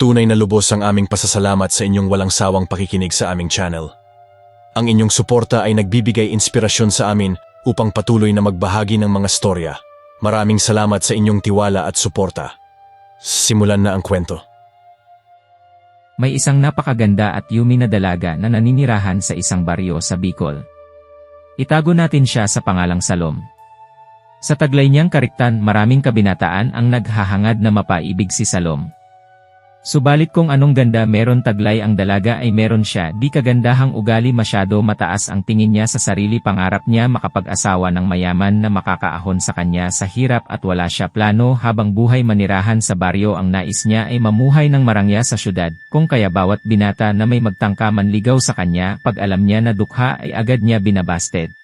Tunay na lubos ang aming pasasalamat sa inyong walang sawang pakikinig sa aming channel. Ang inyong suporta ay nagbibigay inspirasyon sa amin upang patuloy na magbahagi ng mga storya. Maraming salamat sa inyong tiwala at suporta. Simulan na ang kwento. May isang napakaganda at yumi na dalaga na naninirahan sa isang baryo sa Bicol. Itago natin siya sa pangalang Salom. Sa taglay niyang kariktan maraming kabinataan ang naghahangad na mapaibig si Salom. Subalit kung anong ganda meron taglay ang dalaga ay meron siya di kagandahang ugali masyado mataas ang tingin niya sa sarili pangarap niya makapag-asawa ng mayaman na makakaahon sa kanya sa hirap at wala siya plano habang buhay manirahan sa baryo ang nais niya ay mamuhay ng marangya sa syudad kung kaya bawat binata na may magtangka manligaw sa kanya pag alam niya na dukha ay agad niya binabasted.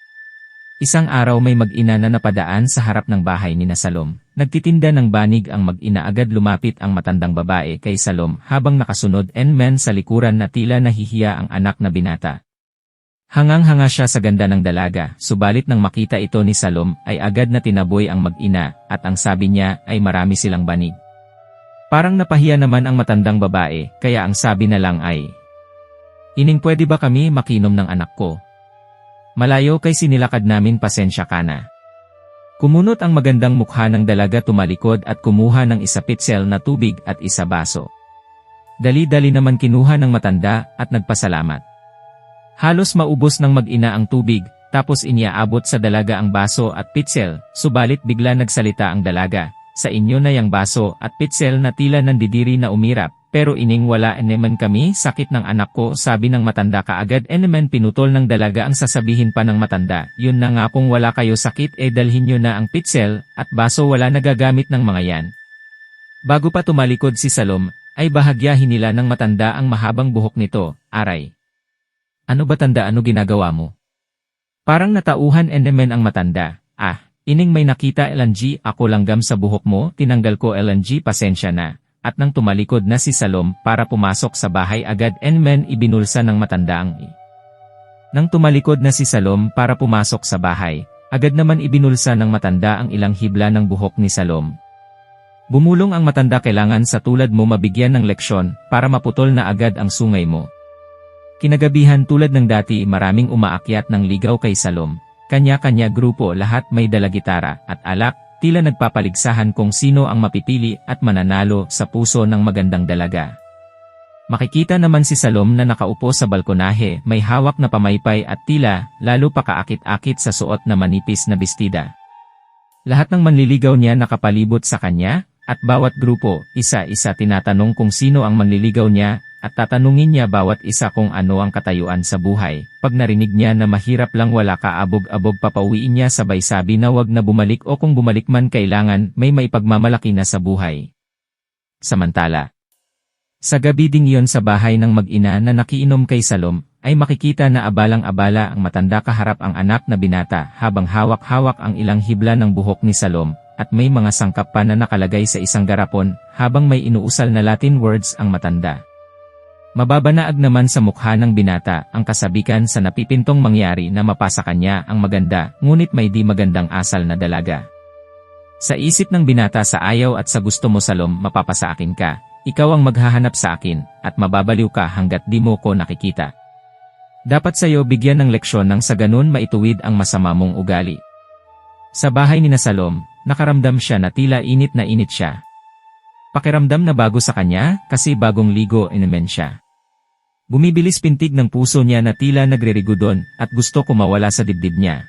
Isang araw may mag-ina na napadaan sa harap ng bahay ni na Salom. Nagtitinda ng banig ang mag-ina agad lumapit ang matandang babae kay Salom habang nakasunod en men sa likuran na tila nahihiya ang anak na binata. Hangang-hanga siya sa ganda ng dalaga, subalit nang makita ito ni Salom ay agad na tinaboy ang mag-ina at ang sabi niya ay marami silang banig. Parang napahiya naman ang matandang babae kaya ang sabi na lang ay, Ining pwede ba kami makinom ng anak ko? Malayo kay sinilakad namin pasensya ka na. Kumunot ang magandang mukha ng dalaga tumalikod at kumuha ng isa pitsel na tubig at isa baso. Dali-dali naman kinuha ng matanda at nagpasalamat. Halos maubos ng mag-ina ang tubig, tapos iniaabot sa dalaga ang baso at pitsel, subalit bigla nagsalita ang dalaga, sa inyo na yang baso at pitsel na tila nandidiri na umirap, pero ining wala eneman kami, sakit ng anak ko, sabi ng matanda kaagad eneman pinutol ng dalaga ang sasabihin pa ng matanda, yun na nga kung wala kayo sakit eh dalhin nyo na ang pitsel, at baso wala nagagamit ng mga yan. Bago pa tumalikod si Salom, ay bahagyahin nila ng matanda ang mahabang buhok nito, aray. Ano ba tanda ano ginagawa mo? Parang natauhan enemen ang matanda, ah, ining may nakita LNG ako langgam sa buhok mo, tinanggal ko LNG pasensya na at nang tumalikod na si Salom para pumasok sa bahay agad enmen ibinulsa ng matanda ang i. Nang tumalikod na si Salom para pumasok sa bahay, agad naman ibinulsa ng matanda ang ilang hibla ng buhok ni Salom. Bumulong ang matanda kailangan sa tulad mo mabigyan ng leksyon para maputol na agad ang sungay mo. Kinagabihan tulad ng dati maraming umaakyat ng ligaw kay Salom, kanya-kanya grupo lahat may dala gitara at alak tila nagpapaligsahan kung sino ang mapipili at mananalo sa puso ng magandang dalaga. Makikita naman si Salom na nakaupo sa balkonahe, may hawak na pamaypay at tila, lalo pa kaakit-akit sa suot na manipis na bestida. Lahat ng manliligaw niya nakapalibot sa kanya, at bawat grupo, isa-isa tinatanong kung sino ang manliligaw niya, at tatanungin niya bawat isa kung ano ang katayuan sa buhay. Pag narinig niya na mahirap lang wala ka abog-abog papauwiin niya sabay sabi na wag na bumalik o kung bumalik man kailangan may maipagmamalaki na sa buhay. Samantala, sa gabi ding iyon sa bahay ng mag-ina na nakiinom kay Salom, ay makikita na abalang-abala ang matanda kaharap ang anak na binata habang hawak-hawak ang ilang hibla ng buhok ni Salom, at may mga sangkap pa na nakalagay sa isang garapon habang may inuusal na Latin words ang matanda. Mababanaag naman sa mukha ng binata ang kasabikan sa napipintong mangyari na mapasa kanya ang maganda, ngunit may di magandang asal na dalaga. Sa isip ng binata sa ayaw at sa gusto mo salom mapapasa akin ka, ikaw ang maghahanap sa akin, at mababaliw ka hanggat di mo ko nakikita. Dapat sa'yo bigyan ng leksyon nang sa ganun maituwid ang masama mong ugali. Sa bahay ni Nasalom, nakaramdam siya na tila init na init siya. Pakiramdam na bago sa kanya, kasi bagong ligo inumen siya. Bumibilis pintig ng puso niya na tila nagrerigudon at gusto kumawala sa dibdib niya.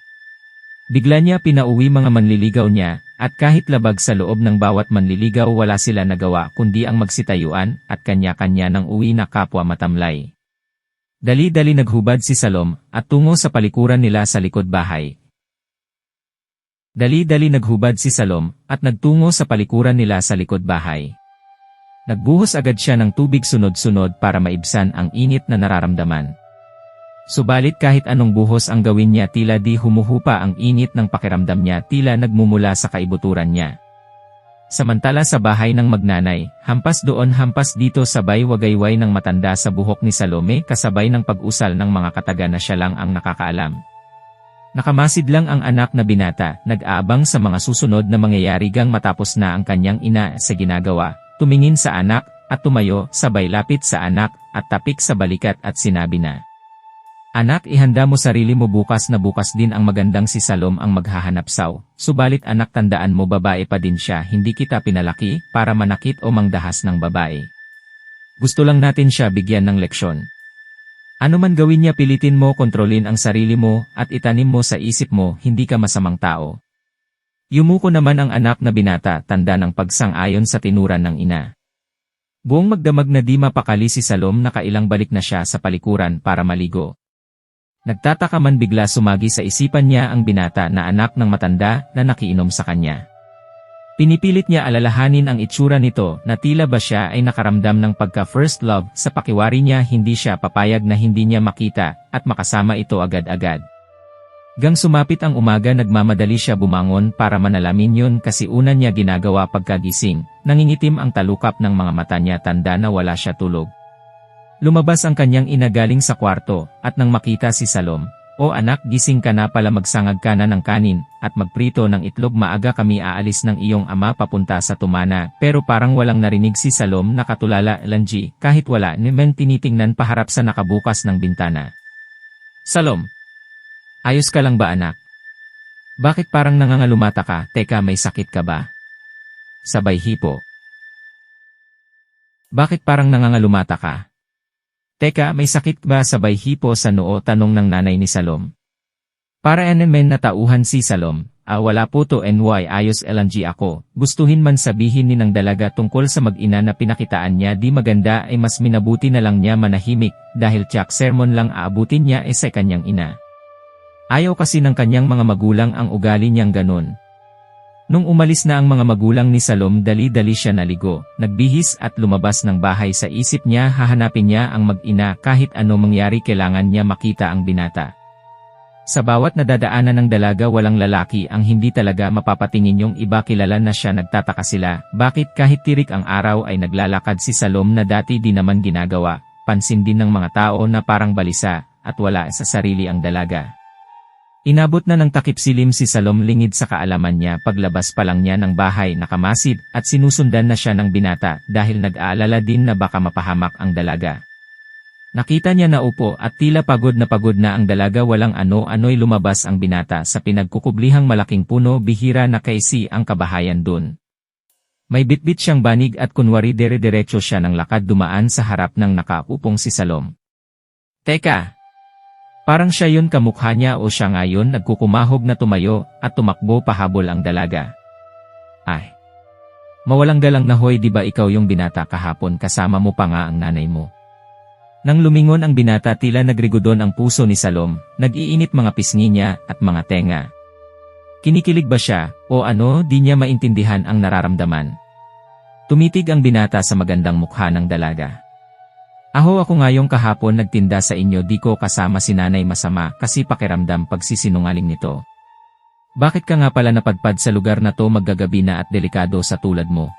Bigla niya pinauwi mga manliligaw niya, at kahit labag sa loob ng bawat manliligaw wala sila nagawa kundi ang magsitayuan at kanya-kanya ng uwi na kapwa matamlay. Dali-dali naghubad si Salom at tungo sa palikuran nila sa likod bahay. Dali-dali naghubad si Salom at nagtungo sa palikuran nila sa likod bahay. Nagbuhos agad siya ng tubig sunod-sunod para maibsan ang init na nararamdaman. Subalit kahit anong buhos ang gawin niya tila di humuhupa ang init ng pakiramdam niya tila nagmumula sa kaibuturan niya. Samantala sa bahay ng magnanay, hampas doon hampas dito sabay wagayway ng matanda sa buhok ni Salome kasabay ng pag-usal ng mga kataga na siya lang ang nakakaalam. Nakamasid lang ang anak na binata, nag-aabang sa mga susunod na mangyayari gang matapos na ang kanyang ina sa ginagawa, tumingin sa anak, at tumayo, sabay lapit sa anak, at tapik sa balikat at sinabi na, Anak, ihanda mo sarili mo bukas na bukas din ang magandang si Salom ang maghahanap saw. Subalit anak tandaan mo babae pa din siya, hindi kita pinalaki para manakit o mangdahas ng babae. Gusto lang natin siya bigyan ng leksyon. Ano man gawin niya pilitin mo kontrolin ang sarili mo at itanim mo sa isip mo hindi ka masamang tao. Yumuko naman ang anak na binata tanda ng pagsang-ayon sa tinuran ng ina. Buong magdamag na di mapakali si Salom na kailang balik na siya sa palikuran para maligo. Nagtataka man bigla sumagi sa isipan niya ang binata na anak ng matanda na nakiinom sa kanya. Pinipilit niya alalahanin ang itsura nito na tila ba siya ay nakaramdam ng pagka-first love sa pakiwari niya hindi siya papayag na hindi niya makita at makasama ito agad-agad. Gang sumapit ang umaga nagmamadali siya bumangon para manalamin yun kasi una niya ginagawa pagkagising, nangingitim ang talukap ng mga mata niya tanda na wala siya tulog. Lumabas ang kanyang ina galing sa kwarto, at nang makita si Salom, O anak gising ka na pala magsangag ka na ng kanin, at magprito ng itlog maaga kami aalis ng iyong ama papunta sa tumana, pero parang walang narinig si Salom na katulala Lanji, kahit wala ni Men tinitingnan paharap sa nakabukas ng bintana. Salom! Ayos ka lang ba anak? Bakit parang nangangalumata ka, teka may sakit ka ba? Sabay hipo. Bakit parang nangangalumata ka? Teka, may sakit ba sabay hipo sa noo tanong ng nanay ni Salom? Para enemen na tauhan si Salom, ah wala po to NY ayos LNG ako, gustuhin man sabihin ni ng dalaga tungkol sa mag-ina na pinakitaan niya di maganda ay mas minabuti na lang niya manahimik, dahil tsak sermon lang aabutin niya e sa kanyang ina. Ayaw kasi ng kanyang mga magulang ang ugali niyang ganun, Nung umalis na ang mga magulang ni Salom dali-dali siya naligo, nagbihis at lumabas ng bahay sa isip niya hahanapin niya ang mag-ina kahit ano mangyari kailangan niya makita ang binata. Sa bawat nadadaanan ng dalaga walang lalaki ang hindi talaga mapapatingin yung iba kilala na siya nagtataka sila, bakit kahit tirik ang araw ay naglalakad si Salom na dati di naman ginagawa, pansin din ng mga tao na parang balisa, at wala sa sarili ang dalaga. Inabot na ng takip silim si Salom lingid sa kaalaman niya paglabas pa lang niya ng bahay nakamasid at sinusundan na siya ng binata dahil nag-aalala din na baka mapahamak ang dalaga. Nakita niya na upo at tila pagod na pagod na ang dalaga walang ano-ano'y lumabas ang binata sa pinagkukublihang malaking puno bihira na kaisi ang kabahayan dun. May bitbit siyang banig at kunwari dere-derecho siya ng lakad dumaan sa harap ng nakaupong si Salom. Teka, Parang siya yun kamukha niya o siya ngayon nagkukumahog na tumayo at tumakbo pahabol ang dalaga. Ay! Mawalang galang na hoy di ba ikaw yung binata kahapon kasama mo pa nga ang nanay mo. Nang lumingon ang binata tila nagrigodon ang puso ni Salom, nag-iinit mga pisngi niya at mga tenga. Kinikilig ba siya o ano di niya maintindihan ang nararamdaman. Tumitig ang binata sa magandang mukha ng dalaga. Aho ako ngayong kahapon nagtinda sa inyo di ko kasama si nanay masama kasi pakiramdam pagsisinungaling nito. Bakit ka nga pala napadpad sa lugar na to maggagabi na at delikado sa tulad mo?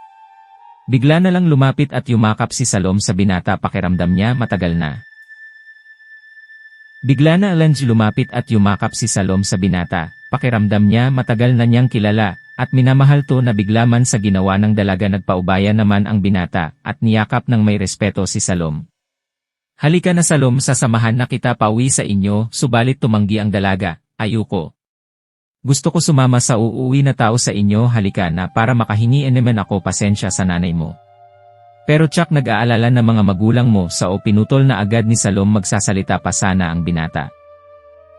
Bigla na lang lumapit at yumakap si Salom sa binata pakiramdam niya matagal na. Bigla na Alange lumapit at yumakap si Salom sa binata, pakiramdam niya matagal na niyang kilala, at minamahal to na bigla man sa ginawa ng dalaga nagpaubaya naman ang binata, at niyakap ng may respeto si Salom. Halika na Salom sasamahan na kita pauwi sa inyo, subalit tumanggi ang dalaga, ayuko. Gusto ko sumama sa uuwi na tao sa inyo halika na para makahingi naman ako pasensya sa nanay mo. Pero tsak nag-aalala ng mga magulang mo sa o na agad ni Salom magsasalita pa sana ang binata.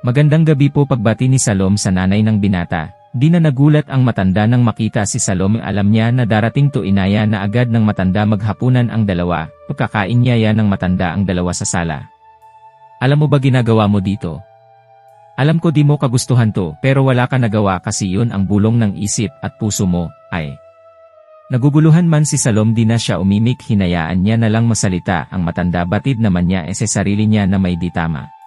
Magandang gabi po pagbati ni Salom sa nanay ng binata, Di na nagulat ang matanda nang makita si Salome alam niya na darating to inaya na agad ng matanda maghapunan ang dalawa, pagkakain niya ng matanda ang dalawa sa sala. Alam mo ba ginagawa mo dito? Alam ko di mo kagustuhan to pero wala ka nagawa kasi yun ang bulong ng isip at puso mo, ay. Naguguluhan man si Salom di na siya umimik hinayaan niya na lang masalita ang matanda batid naman niya e sa sarili niya na may di tama.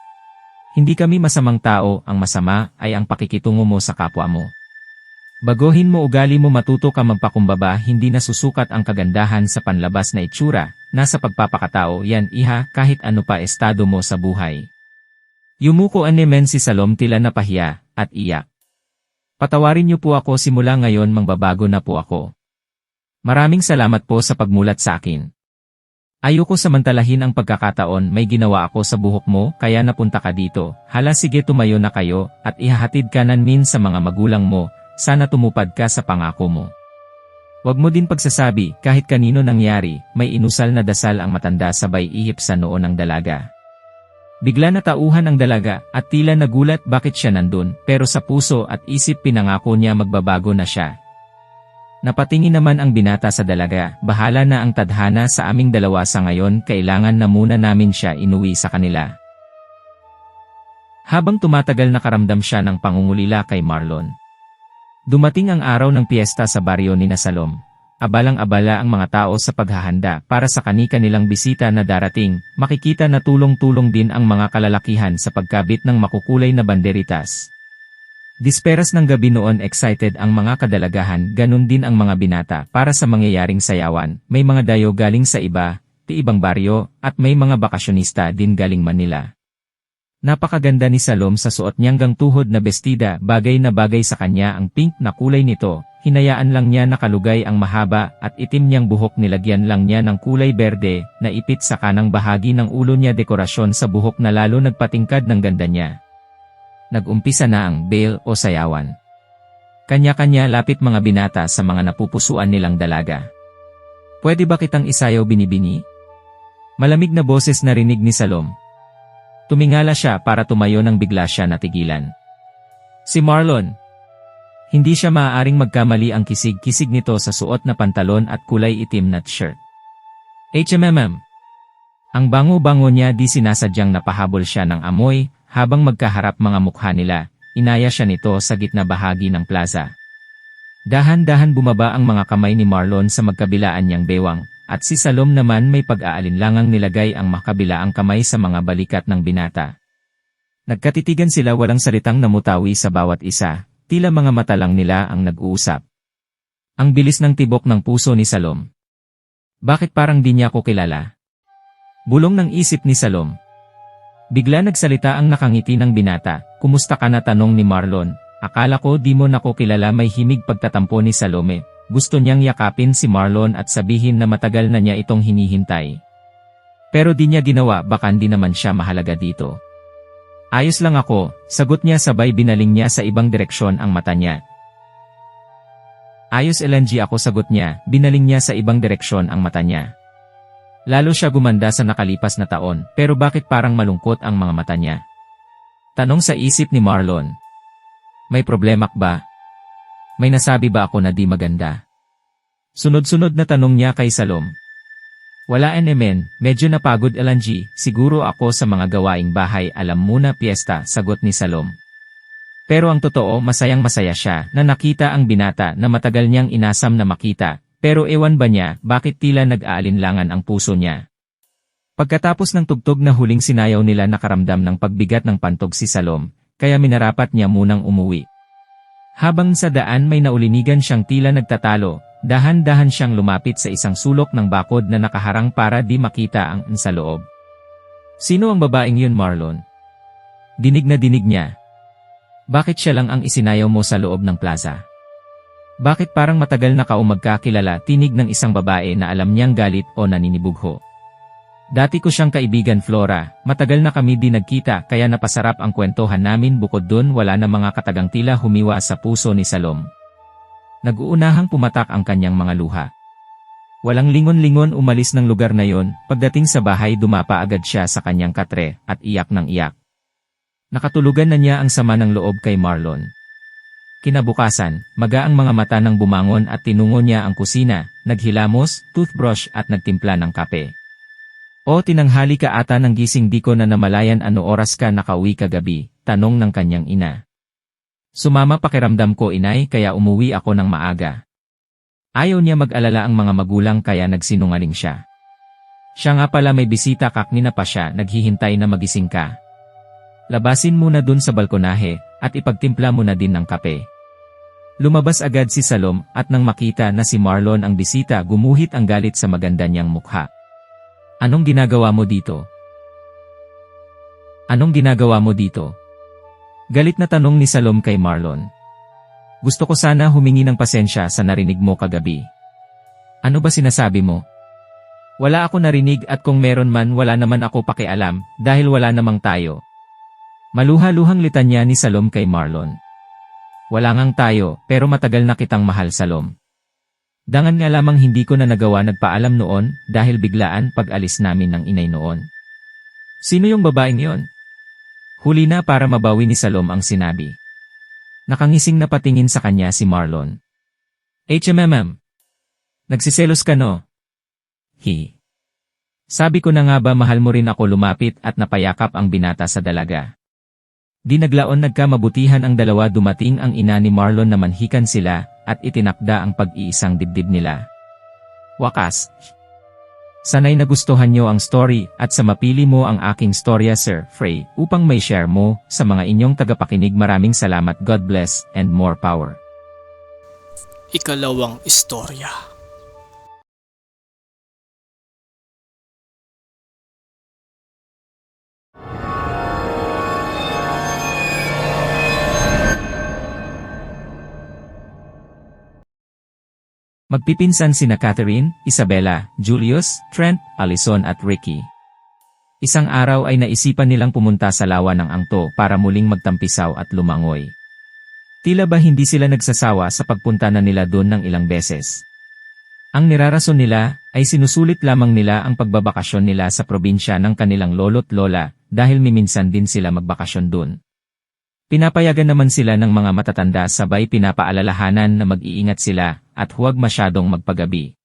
Hindi kami masamang tao, ang masama ay ang pakikitungo mo sa kapwa mo. Bagohin mo ugali mo matuto ka magpakumbaba hindi nasusukat ang kagandahan sa panlabas na itsura, nasa pagpapakatao yan iha kahit ano pa estado mo sa buhay. Yumuko anemen si Salom tila napahiya, at iyak. Patawarin niyo po ako simula ngayon mangbabago na po ako. Maraming salamat po sa pagmulat sa akin. Ayoko samantalahin ang pagkakataon may ginawa ako sa buhok mo kaya napunta ka dito. Hala sige tumayo na kayo at ihahatid ka min sa mga magulang mo. Sana tumupad ka sa pangako mo. Huwag mo din pagsasabi kahit kanino nangyari, may inusal na dasal ang matanda sabay ihip sa noo ng dalaga. Bigla natauhan ang dalaga at tila nagulat bakit siya nandun pero sa puso at isip pinangako niya magbabago na siya. Napatingin naman ang binata sa dalaga, bahala na ang tadhana sa aming dalawa sa ngayon kailangan na muna namin siya inuwi sa kanila. Habang tumatagal nakaramdam siya ng pangungulila kay Marlon. Dumating ang araw ng piyesta sa baryo ni Nasalom. Abalang-abala ang mga tao sa paghahanda para sa kani-kanilang bisita na darating, makikita na tulong-tulong din ang mga kalalakihan sa pagkabit ng makukulay na banderitas. Disperas ng gabi noon excited ang mga kadalagahan ganun din ang mga binata para sa mangyayaring sayawan, may mga dayo galing sa iba, ti ibang baryo, at may mga bakasyonista din galing Manila. Napakaganda ni Salom sa suot niyang gang tuhod na bestida, bagay na bagay sa kanya ang pink na kulay nito, hinayaan lang niya nakalugay ang mahaba at itim niyang buhok nilagyan lang niya ng kulay berde na ipit sa kanang bahagi ng ulo niya dekorasyon sa buhok na lalo nagpatingkad ng ganda niya nag-umpisa na ang bail o sayawan. Kanya-kanya lapit mga binata sa mga napupusuan nilang dalaga. Pwede ba kitang isayaw binibini? Malamig na boses narinig ni Salom. Tumingala siya para tumayo nang bigla siya natigilan. Si Marlon. Hindi siya maaaring magkamali ang kisig-kisig nito sa suot na pantalon at kulay itim na shirt. HMMM. Ang bango-bango niya di sinasadyang napahabol siya ng amoy, habang magkaharap mga mukha nila, inaya siya nito sa gitna bahagi ng plaza. Dahan-dahan bumaba ang mga kamay ni Marlon sa magkabilaan niyang bewang, at si Salom naman may pag-aalinlangang nilagay ang makabilaang kamay sa mga balikat ng binata. Nagkatitigan sila walang salitang namutawi sa bawat isa, tila mga mata lang nila ang nag-uusap. Ang bilis ng tibok ng puso ni Salom. Bakit parang di niya ako kilala? Bulong ng isip ni Salom, Bigla nagsalita ang nakangiti ng binata, kumusta ka na tanong ni Marlon, akala ko di mo nako kilala may himig pagtatampo ni Salome, gusto niyang yakapin si Marlon at sabihin na matagal na niya itong hinihintay. Pero di niya ginawa baka hindi naman siya mahalaga dito. Ayos lang ako, sagot niya sabay binaling niya sa ibang direksyon ang mata niya. Ayos LNG ako sagot niya, binaling niya sa ibang direksyon ang mata niya. Lalo siya gumanda sa nakalipas na taon, pero bakit parang malungkot ang mga mata niya? Tanong sa isip ni Marlon. May problema ba? May nasabi ba ako na di maganda? Sunod-sunod na tanong niya kay Salom. Wala enemen, medyo napagod Elanji, siguro ako sa mga gawaing bahay alam muna piyesta, sagot ni Salom. Pero ang totoo masayang masaya siya na nakita ang binata na matagal niyang inasam na makita, pero ewan ba niya, bakit tila nag-aalinlangan ang puso niya? Pagkatapos ng tugtog na huling sinayaw nila nakaramdam ng pagbigat ng pantog si Salom, kaya minarapat niya munang umuwi. Habang sa daan may naulinigan siyang tila nagtatalo, dahan-dahan siyang lumapit sa isang sulok ng bakod na nakaharang para di makita ang sa loob. Sino ang babaeng yun Marlon? Dinig na dinig niya. Bakit siya lang ang isinayaw mo sa loob ng plaza? Bakit parang matagal na ka magkakilala tinig ng isang babae na alam niyang galit o naninibugho? Dati ko siyang kaibigan Flora, matagal na kami di nagkita kaya napasarap ang kwentuhan namin bukod dun wala na mga katagang tila humiwa sa puso ni Salom. Nag-uunahang pumatak ang kanyang mga luha. Walang lingon-lingon umalis ng lugar na yon, pagdating sa bahay dumapa agad siya sa kanyang katre at iyak ng iyak. Nakatulugan na niya ang sama ng loob kay Marlon. Kinabukasan, maga ang mga mata ng bumangon at tinungo niya ang kusina, naghilamos, toothbrush at nagtimpla ng kape. O tinanghali ka ata ng gising di ko na namalayan ano oras ka nakauwi kagabi, tanong ng kanyang ina. Sumama pakiramdam ko inay kaya umuwi ako ng maaga. Ayaw niya mag-alala ang mga magulang kaya nagsinungaling siya. Siya nga pala may bisita kaknina pa siya naghihintay na magising ka. Labasin muna dun sa balkonahe at ipagtimpla mo na din ng kape. Lumabas agad si Salom at nang makita na si Marlon ang bisita gumuhit ang galit sa maganda niyang mukha. Anong ginagawa mo dito? Anong ginagawa mo dito? Galit na tanong ni Salom kay Marlon. Gusto ko sana humingi ng pasensya sa narinig mo kagabi. Ano ba sinasabi mo? Wala ako narinig at kung meron man wala naman ako pakialam dahil wala namang tayo. Maluha-luhang litanya ni Salom kay Marlon. Wala ngang tayo pero matagal na kitang mahal Salom. Dangan nga lamang hindi ko na nagawa nagpaalam noon dahil biglaan pag-alis namin ng inay noon. Sino yung babaeng yon? Huli na para mabawi ni Salom ang sinabi. Nakangising na patingin sa kanya si Marlon. HMMM. Nagsiselos ka no? Hi. Sabi ko na nga ba mahal mo rin ako lumapit at napayakap ang binata sa dalaga. Di naglaon nagkamabutihan ang dalawa dumating ang ina ni Marlon na manhikan sila at itinakda ang pag-iisang dibdib nila. Wakas. Sanay nagustuhan nyo ang story at sa mapili mo ang aking storya Sir Frey upang may share mo sa mga inyong tagapakinig maraming salamat God bless and more power. Ikalawang istorya. Magpipinsan sina Catherine, Isabella, Julius, Trent, Allison at Ricky. Isang araw ay naisipan nilang pumunta sa lawa ng angto para muling magtampisaw at lumangoy. Tila ba hindi sila nagsasawa sa pagpunta na nila doon ng ilang beses. Ang nirarason nila ay sinusulit lamang nila ang pagbabakasyon nila sa probinsya ng kanilang lolo't lola dahil miminsan din sila magbakasyon doon. Pinapayagan naman sila ng mga matatanda sabay pinapaalalahanan na mag-iingat sila at huwag masyadong magpagabi.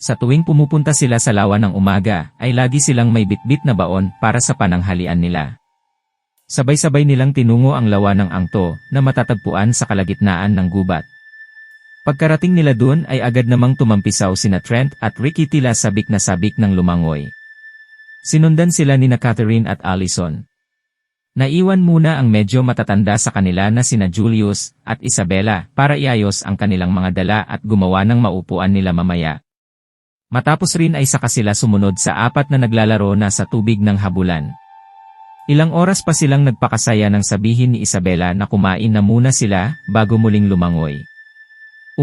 Sa tuwing pumupunta sila sa lawa ng umaga, ay lagi silang may bitbit na baon para sa pananghalian nila. Sabay-sabay nilang tinungo ang lawa ng angto na matatagpuan sa kalagitnaan ng gubat. Pagkarating nila doon ay agad namang tumampisaw sina Trent at Ricky tila sabik na sabik ng lumangoy. Sinundan sila ni na Catherine at Allison. Naiwan muna ang medyo matatanda sa kanila na sina Julius at Isabella para iayos ang kanilang mga dala at gumawa ng maupuan nila mamaya. Matapos rin ay saka sila sumunod sa apat na naglalaro na sa tubig ng habulan. Ilang oras pa silang nagpakasaya nang sabihin ni Isabella na kumain na muna sila bago muling lumangoy.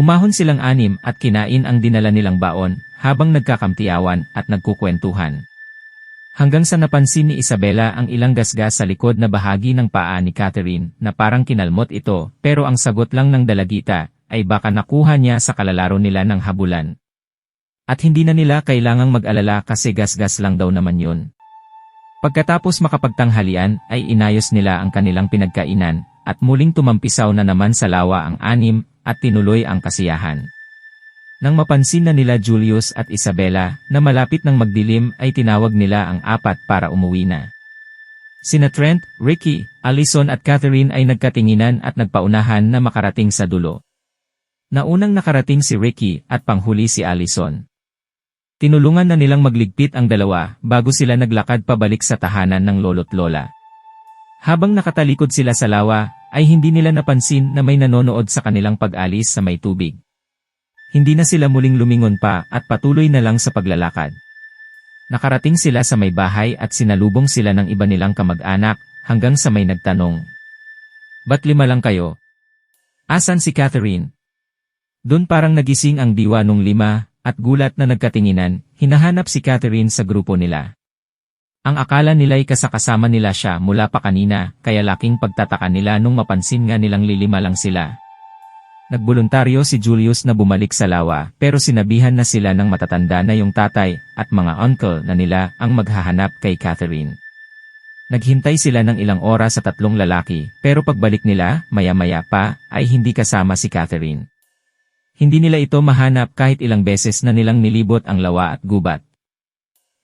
Umahon silang anim at kinain ang dinala nilang baon habang nagkakamtiawan at nagkukwentuhan. Hanggang sa napansin ni Isabella ang ilang gasgas sa likod na bahagi ng paa ni Catherine na parang kinalmot ito pero ang sagot lang ng dalagita ay baka nakuha niya sa kalalaro nila ng habulan. At hindi na nila kailangang mag-alala kasi gasgas lang daw naman yun. Pagkatapos makapagtanghalian ay inayos nila ang kanilang pinagkainan at muling tumampisaw na naman sa lawa ang anim at tinuloy ang kasiyahan. Nang mapansin na nila Julius at Isabella na malapit ng magdilim ay tinawag nila ang apat para umuwi na. Sina Trent, Ricky, Allison at Catherine ay nagkatinginan at nagpaunahan na makarating sa dulo. Naunang nakarating si Ricky at panghuli si Allison. Tinulungan na nilang magligpit ang dalawa bago sila naglakad pabalik sa tahanan ng lolo't lola. Habang nakatalikod sila sa lawa, ay hindi nila napansin na may nanonood sa kanilang pag-alis sa may tubig. Hindi na sila muling lumingon pa at patuloy na lang sa paglalakad. Nakarating sila sa may bahay at sinalubong sila ng iba nilang kamag-anak hanggang sa may nagtanong. Ba't lima lang kayo? Asan si Catherine? Doon parang nagising ang diwa nung lima at gulat na nagkatinginan, hinahanap si Catherine sa grupo nila. Ang akala nila'y kasakasama nila siya mula pa kanina kaya laking pagtataka nila nung mapansin nga nilang lilima lang sila. Nagboluntaryo si Julius na bumalik sa lawa pero sinabihan na sila ng matatanda na yung tatay at mga uncle na nila ang maghahanap kay Catherine. Naghintay sila ng ilang oras sa tatlong lalaki pero pagbalik nila, maya-maya pa, ay hindi kasama si Catherine. Hindi nila ito mahanap kahit ilang beses na nilang nilibot ang lawa at gubat.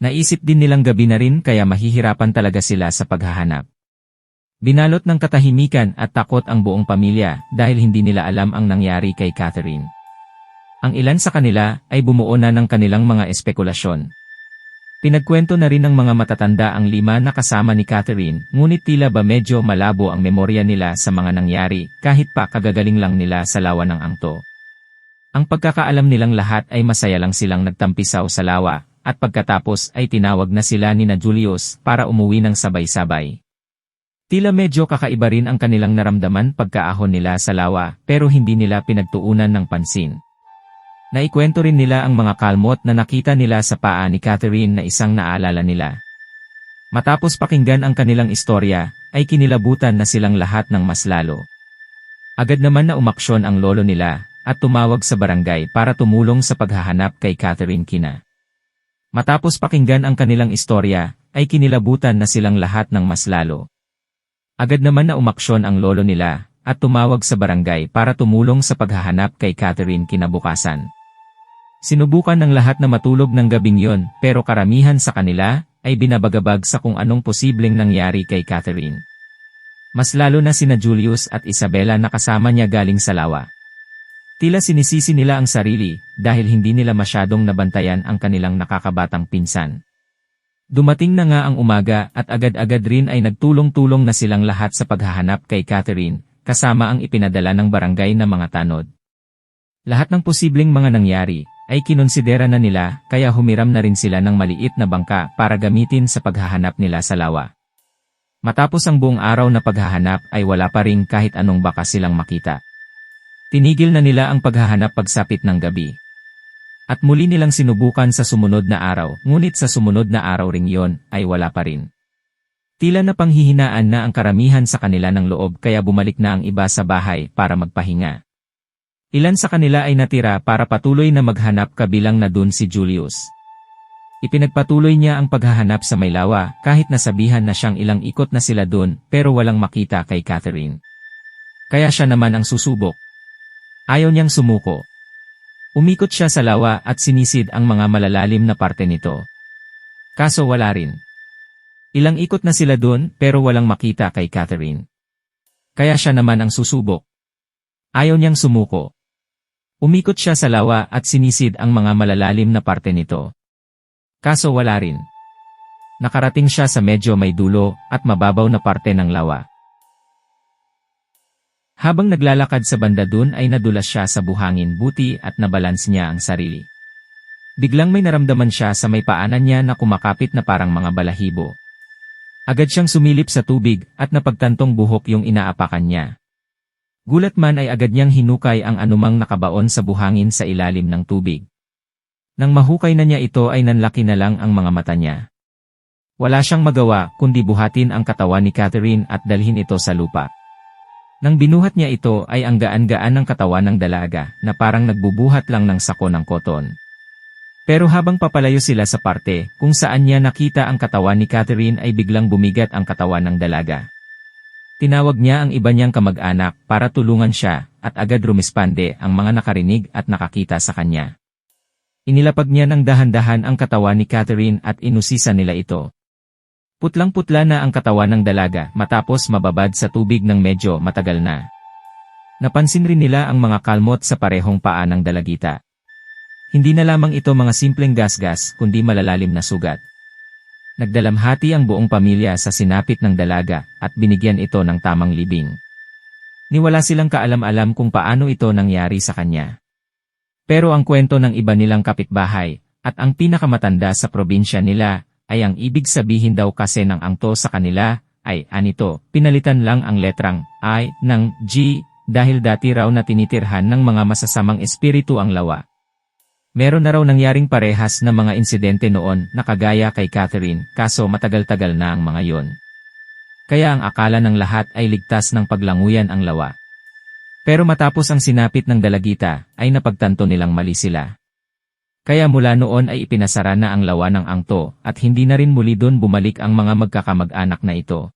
Naisip din nilang gabi na rin kaya mahihirapan talaga sila sa paghahanap. Binalot ng katahimikan at takot ang buong pamilya dahil hindi nila alam ang nangyari kay Catherine. Ang ilan sa kanila ay bumuo na ng kanilang mga espekulasyon. Pinagkwento na rin ng mga matatanda ang lima na kasama ni Catherine, ngunit tila ba medyo malabo ang memorya nila sa mga nangyari kahit pa kagagaling lang nila sa lawa ng angto. Ang pagkakaalam nilang lahat ay masaya lang silang nagtampisaw sa lawa, at pagkatapos ay tinawag na sila ni na Julius para umuwi ng sabay-sabay. Tila medyo kakaiba rin ang kanilang naramdaman pagkaahon nila sa lawa pero hindi nila pinagtuunan ng pansin. Naikwento rin nila ang mga kalmot na nakita nila sa paa ni Catherine na isang naalala nila. Matapos pakinggan ang kanilang istorya, ay kinilabutan na silang lahat ng mas lalo. Agad naman na umaksyon ang lolo nila, at tumawag sa barangay para tumulong sa paghahanap kay Catherine Kina. Matapos pakinggan ang kanilang istorya, ay kinilabutan na silang lahat ng mas lalo. Agad naman na umaksyon ang lolo nila, at tumawag sa barangay para tumulong sa paghahanap kay Catherine kinabukasan. Sinubukan ng lahat na matulog ng gabing yon, pero karamihan sa kanila, ay binabagabag sa kung anong posibleng nangyari kay Catherine. Mas lalo na sina Julius at Isabella na kasama niya galing sa lawa. Tila sinisisi nila ang sarili, dahil hindi nila masyadong nabantayan ang kanilang nakakabatang pinsan. Dumating na nga ang umaga at agad-agad rin ay nagtulong-tulong na silang lahat sa paghahanap kay Catherine, kasama ang ipinadala ng barangay na mga tanod. Lahat ng posibleng mga nangyari, ay kinonsidera na nila kaya humiram na rin sila ng maliit na bangka para gamitin sa paghahanap nila sa lawa. Matapos ang buong araw na paghahanap ay wala pa rin kahit anong baka silang makita. Tinigil na nila ang paghahanap pagsapit ng gabi. At muli nilang sinubukan sa sumunod na araw, ngunit sa sumunod na araw ring yon ay wala pa rin. Tila na panghihinaan na ang karamihan sa kanila ng loob kaya bumalik na ang iba sa bahay para magpahinga. Ilan sa kanila ay natira para patuloy na maghanap kabilang na dun si Julius. Ipinagpatuloy niya ang paghahanap sa Maylawa kahit nasabihan na siyang ilang ikot na sila dun pero walang makita kay Catherine. Kaya siya naman ang susubok. Ayaw niyang sumuko. Umikot siya sa lawa at sinisid ang mga malalalim na parte nito. Kaso wala rin. Ilang ikot na sila dun pero walang makita kay Catherine. Kaya siya naman ang susubok. Ayaw niyang sumuko. Umikot siya sa lawa at sinisid ang mga malalalim na parte nito. Kaso wala rin. Nakarating siya sa medyo may dulo at mababaw na parte ng lawa. Habang naglalakad sa banda dun ay nadulas siya sa buhangin buti at nabalans niya ang sarili. Biglang may naramdaman siya sa may paanan niya na kumakapit na parang mga balahibo. Agad siyang sumilip sa tubig at napagtantong buhok yung inaapakan niya. Gulat man ay agad niyang hinukay ang anumang nakabaon sa buhangin sa ilalim ng tubig. Nang mahukay na niya ito ay nanlaki na lang ang mga mata niya. Wala siyang magawa kundi buhatin ang katawan ni Catherine at dalhin ito sa lupa. Nang binuhat niya ito ay ang gaan-gaan ng katawan ng dalaga na parang nagbubuhat lang ng sako ng koton. Pero habang papalayo sila sa parte kung saan niya nakita ang katawan ni Catherine ay biglang bumigat ang katawan ng dalaga. Tinawag niya ang iba niyang kamag-anak para tulungan siya at agad rumispande ang mga nakarinig at nakakita sa kanya. Inilapag niya ng dahan-dahan ang katawan ni Catherine at inusisa nila ito. Putlang-putla na ang katawan ng dalaga matapos mababad sa tubig ng medyo matagal na. Napansin rin nila ang mga kalmot sa parehong paa ng dalagita. Hindi na lamang ito mga simpleng gasgas kundi malalalim na sugat. Nagdalamhati ang buong pamilya sa sinapit ng dalaga at binigyan ito ng tamang libing. Niwala silang kaalam-alam kung paano ito nangyari sa kanya. Pero ang kwento ng iba nilang kapitbahay at ang pinakamatanda sa probinsya nila ay ang ibig sabihin daw kasi ng angto sa kanila ay anito, pinalitan lang ang letrang I ng G dahil dati raw na tinitirhan ng mga masasamang espiritu ang lawa. Meron na raw nangyaring parehas na mga insidente noon na kagaya kay Catherine kaso matagal-tagal na ang mga yon. Kaya ang akala ng lahat ay ligtas ng paglanguyan ang lawa. Pero matapos ang sinapit ng dalagita ay napagtanto nilang mali sila. Kaya mula noon ay ipinasara na ang lawa ng angto at hindi na rin muli doon bumalik ang mga magkakamag-anak na ito.